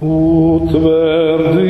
Утверди,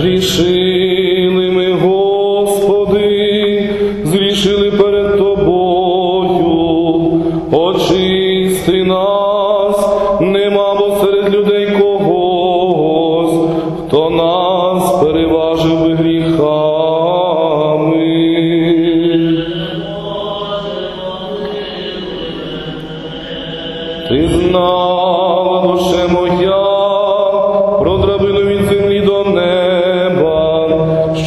Зрішили ми, Господи, зрішили перед Тобою, очисти нас, нема бо серед людей когось, хто нас переважив би гріхами.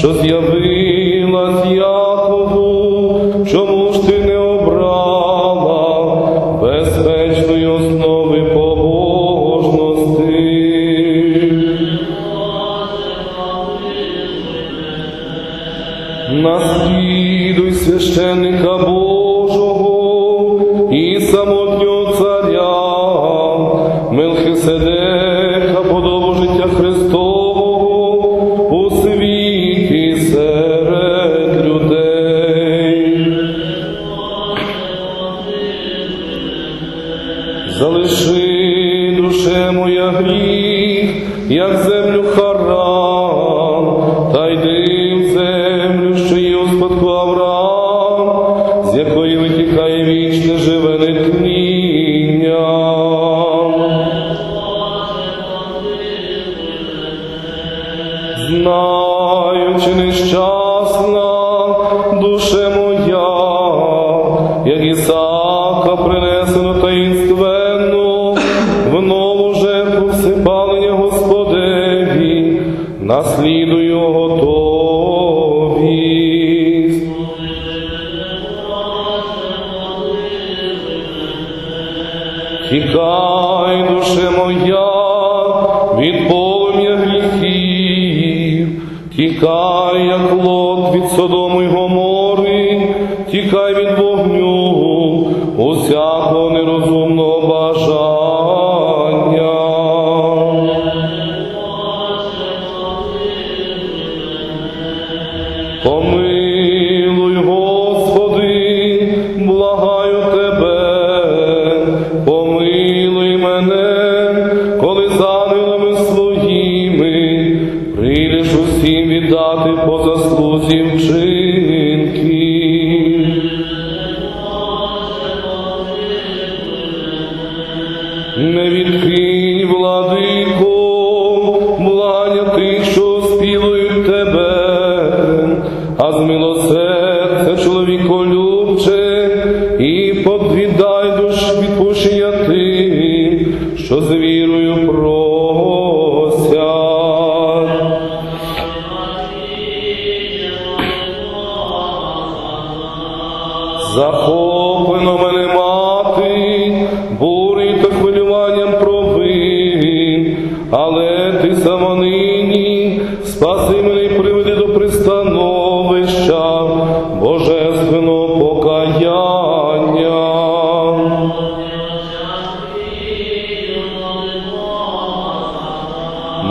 Що з'явилась Якову, чому ж ти не обрала безпечної основи побожності? Наслідуй священника Божого і самотнього царя, Мелхиседека, Залиши, душе моя гріх, як землю харам, та йди в землю, що є у спадку Авраам, з якої витікає вічне живе нетління. Знаю, чи нещасна душе моя, як Ісака наслідую готовість. Тікай, душе моя, від полум'я гріхів, тікай, як лот від Содому й Гомори, тікай від вогню, Помилуй, Господи, благаю Тебе, помилуй мене, коли з ангелами своїми прийдеш усім віддати по заслузі вчинків. Не відкинь, владико, благання тих, що що з вірою просять. Захоплено мене мати, бурі та хвилюванням провин, але ти сама нині спаси мене і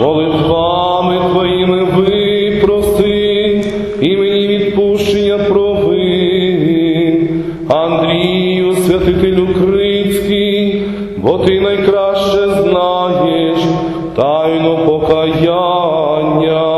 Молитвами твоїми випроси і мені відпущення провин. Андрію, святителю Крицький, бо ти найкраще знаєш тайну покаяння.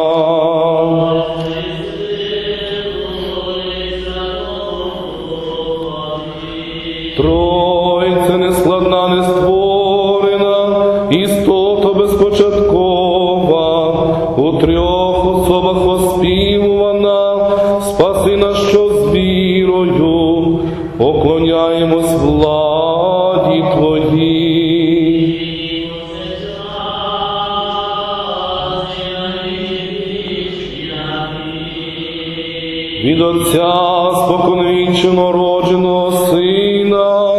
Поклоняємось владі Твоїй. від Отця споконвічно родженого Сина,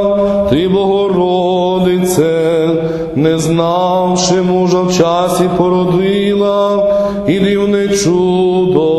Ти, Богородице, не знавши мужа в часі породила, і дивне чудо